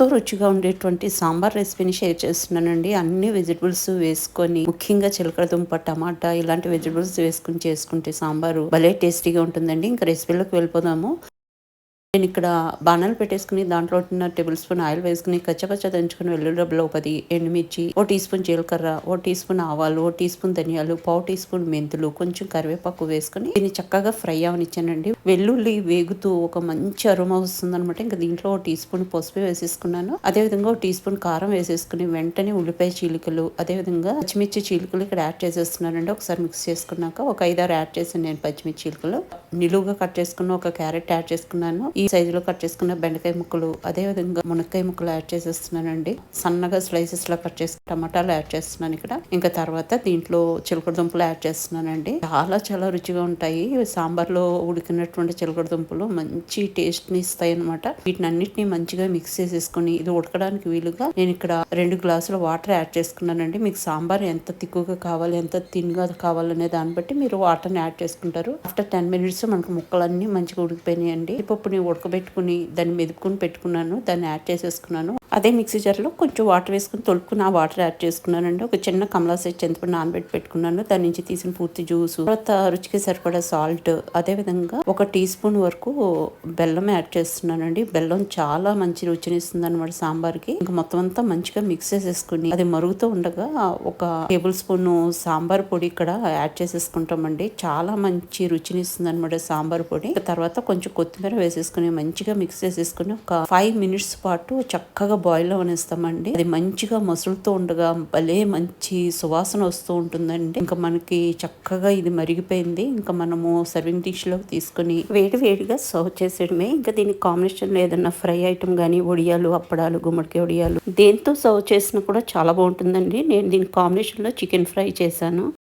ఎంతో రుచిగా ఉండేటువంటి సాంబార్ రెసిపీని షేర్ చేస్తున్నానండి. అన్ని వెజిటబుల్స్ వేసుకొని ముఖ్యంగా చిలకడ దుంప టమాటా ఇలాంటి వెజిటబుల్స్ వేసుకుని చేసుకుంటే సాంబారు భలే టేస్టీగా ఉంటుందండి. ఇంకా రెసిపీలోకి వెళ్ళిపోదాము. నేను ఇక్కడ బాణాలు పెట్టేసుకుని దాంట్లో ఉన్న టేబుల్ స్పూన్ ఆయిల్ వేసుకుని కచ్చపచ్చ దంచుకుని వెల్లుల్లి డబ్బులు ఒక పది ఎండుమిర్చి ఓ టీ స్పూన్ జీలకర్ర ఓ టీ స్పూన్ ఆవాలు ఓ టీ స్పూన్ ధనియాలు పావు టీ స్పూన్ మెంతులు కొంచెం కరివేపాకు వేసుకుని దీన్ని చక్కగా ఫ్రై అవనిచ్చానండి. వెల్లుల్లి వేగుతూ ఒక మంచి అరుమ వస్తుందనమాట ఇంకా దీంట్లో ఓ టీ స్పూన్ పసుపు వేసేసుకున్నాను. అదే విధంగా ఓ టీ స్పూన్ కారం వేసేసుకుని వెంటనే ఉల్లిపాయ చీలికలు అదే విధంగా పచ్చిమిర్చి చీలికలు ఇక్కడ యాడ్ చేసేస్తున్నానండి. ఒకసారి మిక్స్ చేసుకున్నాక ఒక ఐదారు యాడ్ చేసాను నేను పచ్చిమిర్చి చీలికలు. నిలువుగా కట్ చేసుకున్న ఒక క్యారెట్ యాడ్ చేసుకున్నాను. ఈ సైజులో కట్ చేసుకున్న బెండకాయ ముక్కలు అదే విధంగా మునక్కాయ ముక్కలు యాడ్ చేసేస్తున్నానండి. సన్నగా స్లైసెస్లో కట్ చేసి టమాటాలు యాడ్ చేస్తున్నాను ఇక్కడ. ఇంకా తర్వాత దీంట్లో చిలకడ దుంపలు యాడ్ చేస్తున్నానండి. చాలా చాలా రుచిగా ఉంటాయి. సాంబార్లో ఉడికినటువంటి చిలకడ దుంపలు మంచి టేస్ట్ని ఇస్తాయి అనమాట వీటిని అన్నిటిని మంచిగా మిక్స్ చేసేసుకుని ఇది ఉడకడానికి వీలుగా నేను ఇక్కడ రెండు గ్లాసుల వాటర్ యాడ్ చేసుకున్నానండి. మీకు సాంబార్ ఎంత తిక్కుగా కావాలి ఎంత తిన్గా కావాలనే దాన్ని బట్టి మీరు వాటర్ని యాడ్ చేసుకుంటారు. ఆఫ్టర్ టెన్ మినిట్స్ మనకు ముక్కలన్నీ మంచిగా ఉడికిపోయినాయండి. పప్పుని ఉడకబెట్టుకుని దాన్ని మెదుపుకుని పెట్టుకున్నాను దాన్ని యాడ్ చేసేసుకున్నాను. అదే మిక్సీ జార్లో కొంచెం వాటర్ వేసుకుని తొలుకుని ఆ వాటర్ యాడ్ చేసుకున్నానండి. ఒక చిన్న కమలా సెట్ చింతపండు నానబెట్టి పెట్టుకున్నాను. దాని నుంచి తీసిన పూర్తి జ్యూస్ తర్వాత రుచికి సరిపడా సాల్ట్ అదే విధంగా ఒక టీ స్పూన్ వరకు బెల్లం యాడ్ చేస్తున్నానండి. బెల్లం చాలా మంచి రుచినిస్తుంది అనమాట సాంబార్కి. ఇంకా మొత్తం అంతా మంచిగా మిక్స్ చేసేసుకుని అది మరుగుతూ ఉండగా ఒక టేబుల్ స్పూన్ సాంబార్ పొడి ఇక్కడ యాడ్ చేసేసుకుంటామండి. చాలా మంచి రుచినిస్తుంది అనమాట సాంబార్ పొడి. తర్వాత కొంచెం కొత్తిమీర వేసేసుకుని మంచిగా మిక్స్ చేసేసుకుని ఒక ఫైవ్ మినిట్స్ పాటు చక్కగా బాయిల్ అవనిస్తామండి అది మంచిగా మసులుతూ ఉండగా భలే మంచి సువాసన వస్తూ ఉంటుందండి. ఇంకా మనకి చక్కగా ఇది మరిగిపోయింది. ఇంకా మనము సర్వింగ్ డిష్లోకి తీసుకుని వేడి వేడిగా సర్వ్ చేసేయడమే. ఇంకా దీనికి కాంబినేషన్ ఏదైనా ఫ్రై ఐటమ్ కానీ వడియాలు అప్పడాలు గుమ్మడికాయ వడియాలు దేంతో సర్వ్ చేసినా కూడా చాలా బాగుంటుందండి. నేను దీని కాంబినేషన్లో చికెన్ ఫ్రై చేశాను.